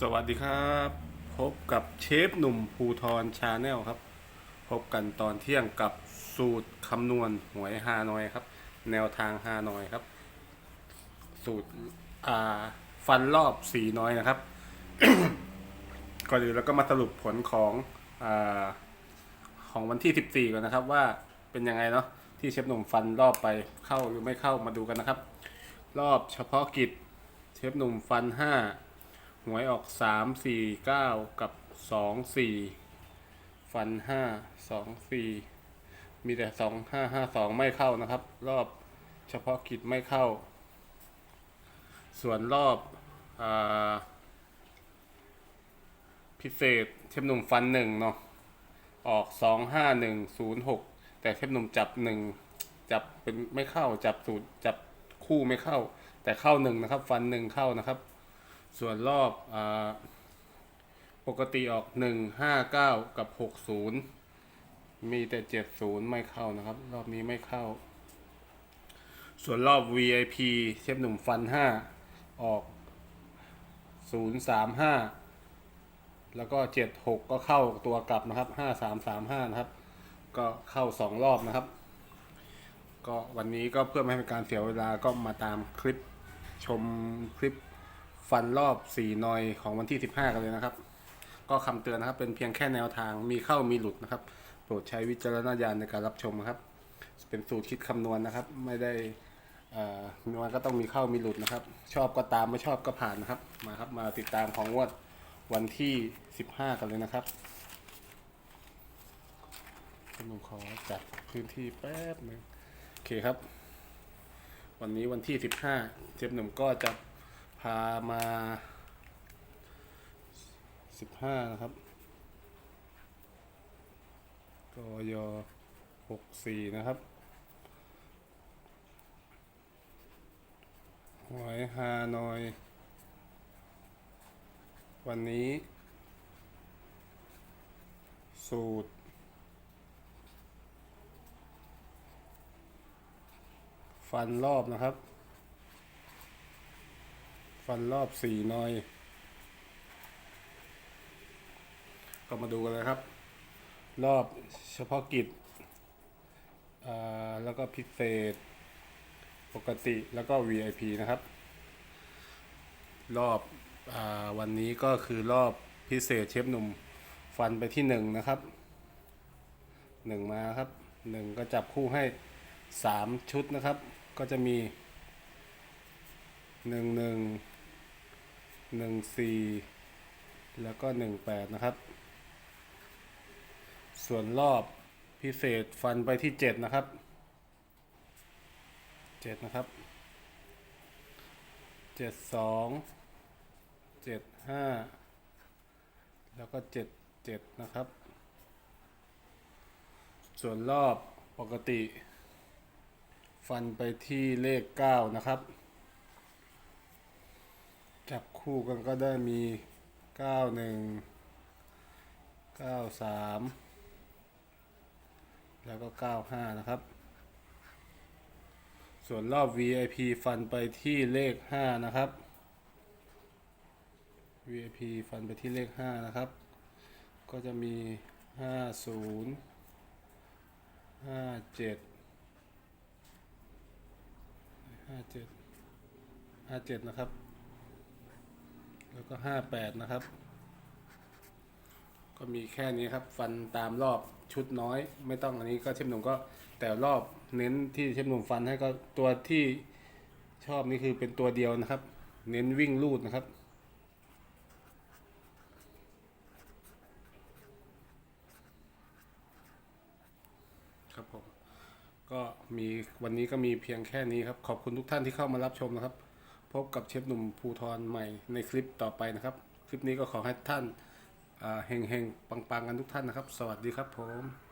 สวัสดีครับ พบกับเชฟหนุ่มภูทรชาแนลครับ พบกันตอนเที่ยงกับสูตรคำนวณหวยฮานอยครับ แนวทางฮานอยครับ สูตรอ่าฟันรอบสีน้อยนะครับ ก่อนอื่นแล้วก็มาสรุปผลของอาของวันที่ 14 ก่อนนะครับ ว่าเป็นยังไงเนาะที่เชฟหนุ่มฟันรอบไปเข้าหรือไม่เข้ามาดูกันนะครับ รอบเฉพาะกิจเชฟหนุ่มฟัน 5 หวยออกสามสี่เก้ากับสองสี่ฟันห้าสองสี่มีแต่สองห้าห้าสองไม่เข้านะครับ รอบเฉพาะกิจไม่เข้า ส่วนรอบอพิเศษเทปหนุ่มฟันหนึ่งเนาะออกสองห้าหนึ่งศูนย์หกแต่เทปหนุ่มจับหนึ่งจับเป็นไม่เข้าจับสูตรจับคู่ไม่เข้า แต่เข้าหนึ่งนะครับ ฟันหนึ่งเข้านะครับ ส่วนรอบอาปกติออกหนึ่งห้าเก้ากับหกศูนย์มีแต่เจ็ดศูนย์ไม่เข้านะครับ รอบนี้ไม่เข้า ส่วนรอบ VIP เชฟหนุ่มฟันห้าออกศูนย์สามห้าแล้วก็เจ็ดหกก็เข้าตัวกลับนะครับห้าสามสามห้านะครับ ก็เข้าสองรอบนะครับ ก็วันนี้ก็เพื่อไม่ให้เป็นการเสียเวลาก็มาตามคลิปชมคลิป ฟันรอบ4นอยของวันที่ 15 กันเลยนะครับ ก็คำเตือนนะครับ เป็นเพียงแค่แนวทางมีเข้ามีหลุดนะครับ โปรดใช้วิจารณญาณในการรับชมนะครับ เป็นสูตรคิดคำนวณนะครับ ไม่ได้เอ่อมันก็ต้องมีเข้ามีหลุดนะครับ ชอบก็ตามไม่ชอบก็ผ่านนะครับ มาครับมาติดตามของงวดวันที่ 15 กันเลยนะครับผมขอจัดพื้นที่แป๊บหนึงโอเคครับ วันนี้วันที่ 15เจฟหนุ่มก็จะามาสิบห้านะครับกยหกสี่นะครับหวยฮานอย วันนี้ สูตร ฟันรอบนะครับ ฟันรอบสี่หนอย ก็มาดูกันเลยครับ รอบเฉพาะกิจ แล้วก็พิเศษ ปกติแล้วก็ VIP นะครับ รอบอวันนี้ก็คือรอบพิเศษเชฟหนุ่มฟันไปที่หนึ่งนะครับหนึ่งมาครับหนึ่งก็จับคู่ให้สามชุดนะครับ ก็จะมีหนึ่งหนึ่ง หนึ่งสี่แล้วก็หนึ่งแปดนะครับ ส่วนรอบพิเศษฟันไปที่เจ็ดนะครับเจ็ดนะครับเจ็ดสองเจ็ดห้าแล้วก็เจ็ดเจ็ดนะครับ ส่วนรอบปกติ ฟันไปที่เลขเก้านะครับ จับคู่กันก็ได้มีเก้าหนึ่งเก้าสามแล้วก็เก้าห้านะครับ ส่วนรอบ VIP ฟันไปที่เลขห้านะครับ VIP ฟันไปที่เลขห้านะครับ ก็จะมีห้าศูนย์ห้าเจ็ดห้าเจ็ดห้าเจ็ดนะครับ แล้วก็ห้าแปดนะครับ ก็มีแค่นี้ครับ ฟันตามรอบชุดน้อย ไม่ต้องอันนี้ก็เชฟหนุ่มก็แต่รอบเน้นที่เชฟหนุ่มฟันให้ก็ตัวที่ชอบนี่คือเป็นตัวเดียวนะครับ เน้นวิ่งลูดนะครับครับผมก็มีวันนี้ก็มีเพียงแค่นี้ครับ ขอบคุณทุกท่านที่เข้ามารับชมนะครับ พบกับเชฟหนุ่มภูทรใหม่ในคลิปต่อไปนะครับ คลิปนี้ก็ขอให้ท่านเฮงเฮงปังๆ กันทุกท่านนะครับ สวัสดีครับผม